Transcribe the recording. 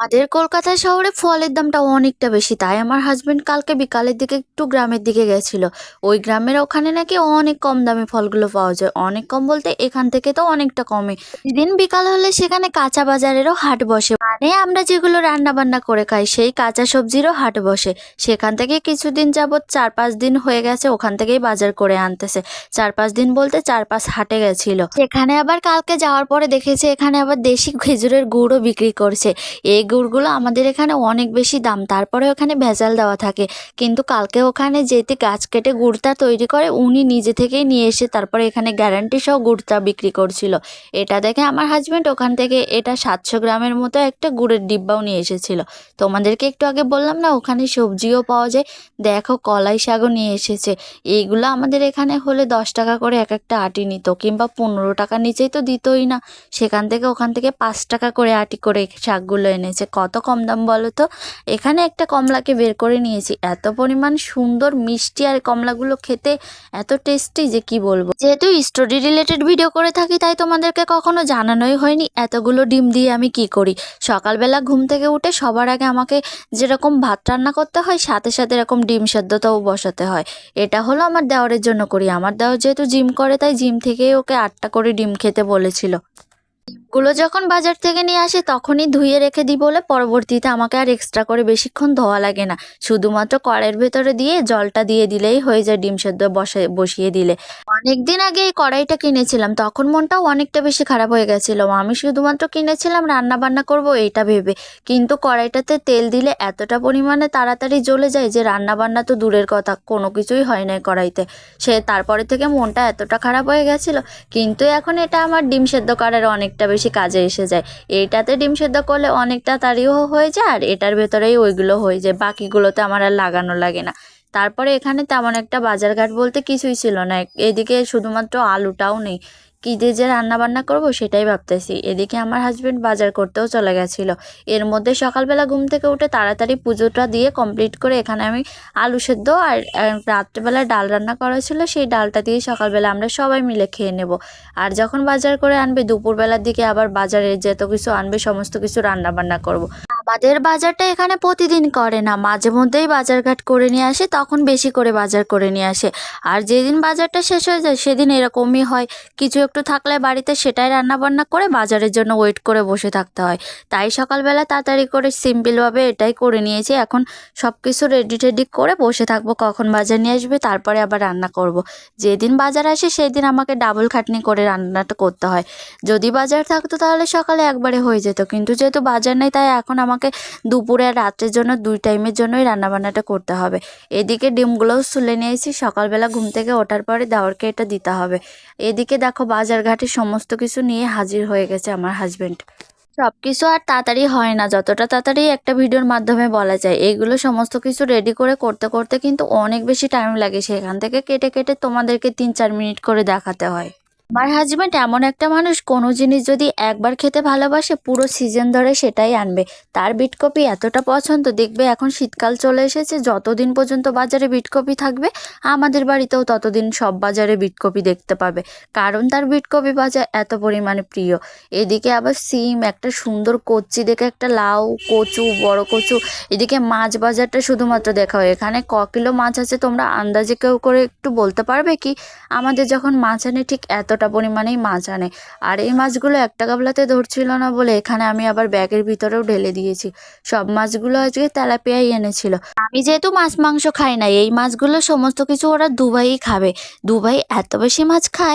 আমাদের কলকাতা শহরে ফলের দামটা অনেকটা বেশি, তাই আমার হাজবেন্ড কালকে বিকালের দিকে একটু গ্রামের দিকে গেছিল। ওই গ্রামের ওখানে নাকি অনেক কম দামে ফলগুলো পাওয়া যায়। অনেক কম বলতে এখান থেকে তো অনেকটা কমে দিন বিকাল হলে সেখানে কাঁচা বাজারেরও হাট বসে। মানে আমরা যেগুলো রান্না বান্না করে খাই, সেই কাঁচা সবজিরও হাট বসে। সেখান থেকে কিছুদিন যাবৎ চার পাঁচ দিন হয়ে গেছে, ওখান থেকেই বাজার করে আনতেছে। চার পাঁচ দিন বলতে চার পাঁচ হাটে গেছিল। সেখানে আবার কালকে যাওয়ার পরে দেখেছে, এখানে আবার দেশি খেজুরের গুড়ও বিক্রি করছে। এই গুড়গুলো আমাদের এখানে অনেক বেশি দাম। তারপরে ওখানে ভেজাল দেওয়া থাকে। কিন্তু কালকে ওখানে যেতে গাছ কেটে গুড়টা তৈরি করে, উনি নিজে থেকেই নিয়ে এসে তারপরে এখানে গ্যারান্টি সহ গুড়টা বিক্রি করছিল। এটা দেখে আমার হাজব্যান্ড ওখান থেকে এটা সাতশো গ্রামের মতো একটা গুড়ের ডিব্বাও নিয়ে এসেছিল। তোমাদেরকে একটু আগে বললাম না, ওখানে সবজিও পাওয়া যায়। দেখো, কলাই শাকও নিয়ে এসেছে। এইগুলো আমাদের এখানে হলে দশ টাকা করে এক একটা আটি নিত, কিংবা পনেরো টাকা নিচেই তো দিতই না। সেখান থেকে ওখান থেকে পাঁচ টাকা করে আটি করে শাকগুলো এনেছে। কত কম দাম বলো তো? এখানে একটা কমলাকে বের করে নিয়েছি। এত পরিমাণ সুন্দর, মিষ্টি আর কমলাগুলো খেতে এত টেস্টি যে কি বলব? যেহেতু স্টোরি রিলেটেড ভিডিও করে থাকি, তাই তোমাদেরকে কখনো জানানোই হয়নি এতগুলো ডিম দিয়ে আমি কি করি। সকালবেলা ঘুম থেকে উঠে সবার আগে আমাকে যেরকম ভাত রান্না করতে হয়, সাথে সাথে এরকম ডিম সেদ্ধটাও বসাতে হয়। এটা হলো আমার দেওয়ারের জন্য করি। আমার দেওয়ার যেহেতু জিম করে, তাই জিম থেকেই ওকে আটটা করে ডিম খেতে বলেছিল। ডিমগুলো যখন বাজার থেকে নিয়ে আসে, তখনই ধুয়ে রেখে দিই বলে পরবর্তীতে আমাকে আর এক্সট্রা করে বেশিক্ষণ ধোয়া লাগে না। শুধুমাত্র কড়াইয়ের ভেতরে দিয়ে জলটা দিয়ে দিলেই হয়ে যায় ডিম সেদ্ধ বসে, বসিয়ে দিলে। অনেক দিন আগে এই কড়াইটা কিনেছিলাম, তখন মনটাও অনেকটা বেশি খারাপ হয়ে গেছিল। আমি শুধুমাত্র কিনেছিলাম রান্না বান্না করব এইটা ভেবে। কিন্তু কড়াইটাতে তেল দিলে এতটা পরিমাণে তাড়াতাড়ি জ্বলে যায় যে রান্না বান্না তো দূরের কথা, কোনো কিছুই হয় না কড়াইতে। সে তারপরে থেকে মনটা এতটা খারাপ হয়ে গেছিল, কিন্তু এখন এটা আমার ডিম সেদ্ধ করার অনেকটা বেশি কাজে এসে যায়। এটাতে ডিম সেদ্ধ করলে অনেকটা তাড়িও হয়ে যায় আর এটার ভেতরেই ওইগুলো হয়ে যায়। বাকিগুলোতে আমার আর লাগানো লাগে না। তারপরে এখানে তেমন একটা বাজারঘাট বলতে কিছুই ছিল না। এদিকে শুধুমাত্র আলুটাও নেই। কী দিয়ে যে রান্না বান্না করব সেটাই ভাবতেছি। এদিকে আমার হাজব্যান্ড বাজার করতেও চলে গেছিল। এর মধ্যে সকালবেলা ঘুম থেকে উঠে তাড়াতাড়ি পুজোটা দিয়ে কমপ্লিট করে এখানে আমি আলু সেদ্ধ আর রাত্রেবেলা ডাল রান্না করা ছিল, সেই ডালটা দিয়ে সকালবেলা আমরা সবাই মিলে খেয়ে নেব। আর যখন বাজার করে আনবে, দুপুরবেলার দিকে আবার বাজারে যত কিছু আনবে, সমস্ত কিছু রান্না বান্না করব। আমাদের বাজারটা এখানে প্রতিদিন করে না। মাঝে মধ্যেই বাজারঘাট করে নিয়ে আসে, তখন বেশি করে বাজার করে নিয়ে আসে। আর যেদিন বাজারটা শেষ হয়ে যায়, সেদিন এরকমই হয়। কিছু একটু থাকলে বাড়িতে সেটাই রান্না বান্না করে বাজারের জন্য ওয়েট করে বসে থাকতে হয়। তাই সকালবেলা তাড়াতাড়ি করে সিম্পলভাবে এটাই করে নিয়েছি। এখন সব কিছু রেডি টেডি করে বসে থাকব, কখন বাজার নিয়ে আসবে, তারপরে আবার রান্না করব। যেদিন বাজার আসে সেই দিন আমাকে ডাবল খাটনি করে রান্নাটা করতে হয়। যদি বাজার থাকতো তাহলে সকালে একবারে হয়ে যেত। কিন্তু যেহেতু বাজার নেই, তাই এখন আমাকে দুপুরে আর রাত্রের জন্য দুই টাইমের জন্যই রান্নাবান্নাটা করতে হবে। এদিকে ডিমগুলোও তুলে নিয়েছি, সকালবেলা ঘুম থেকে ওঠার পরে দেওয়ারকে এটা দিতে হবে। এদিকে দেখো বাজার ঘাটে সমস্ত কিছু নিয়ে হাজির হয়ে গেছে আমার হাজবেন্ড সব কিছু আর তাড়াতাড়ি হয় না, যতটা তাড়াতাড়ি একটা ভিডিওর মাধ্যমে বলা যায়। এইগুলো সমস্ত কিছু রেডি করে করতে করতে কিন্তু অনেক বেশি টাইম লাগে, সেখান থেকে কেটে কেটে তোমাদেরকে তিন চার মিনিট করে দেখাতে হয়। আমার হাজব্যান্ড এমন একটা মানুষ, কোনো জিনিস যদি একবার খেতে ভালোবাসে, পুরো সিজন ধরে সেটাই আনবে। তার বিটকপি এতটা পছন্দ, দেখবে এখন শীতকাল চলে এসেছে, যতদিন পর্যন্ত বাজারে বিটকপি থাকবে, আমাদের বাড়িতেও ততদিন সব বাজারে বিটকপি দেখতে পাবে। কারণ তার বিটকপি বাজার এত পরিমাণে প্রিয়। এদিকে আবার সিম, একটা সুন্দর কচ্চি দেখে একটা লাউ কচু, বড় কচু, এদিকে মাছ বাজারটা শুধুমাত্র দেখা হয়। এখানে ক কিলো মাছ আছে, তোমরা আন্দাজে কেউ করে একটু বলতে পারবে কি? আমাদের যখন মাছ আনে ঠিক এতটা পরিমাণেই মাছ আনে। আর এই মাছগুলো একটা গাবলাতে ধরছিল না বলে এখানে আমি আবার ব্যাগের ভিতরেও ঢেলে দিয়েছি। সব মাছগুলো আজকে তেলাপিয়াই এনেছিল। আমি যেহেতু মাছ মাংস খাই না, এই মাছগুলো সমস্ত কিছু ওরা দুবাই খাবে। দুবাই এত বেশি মাছ খায়।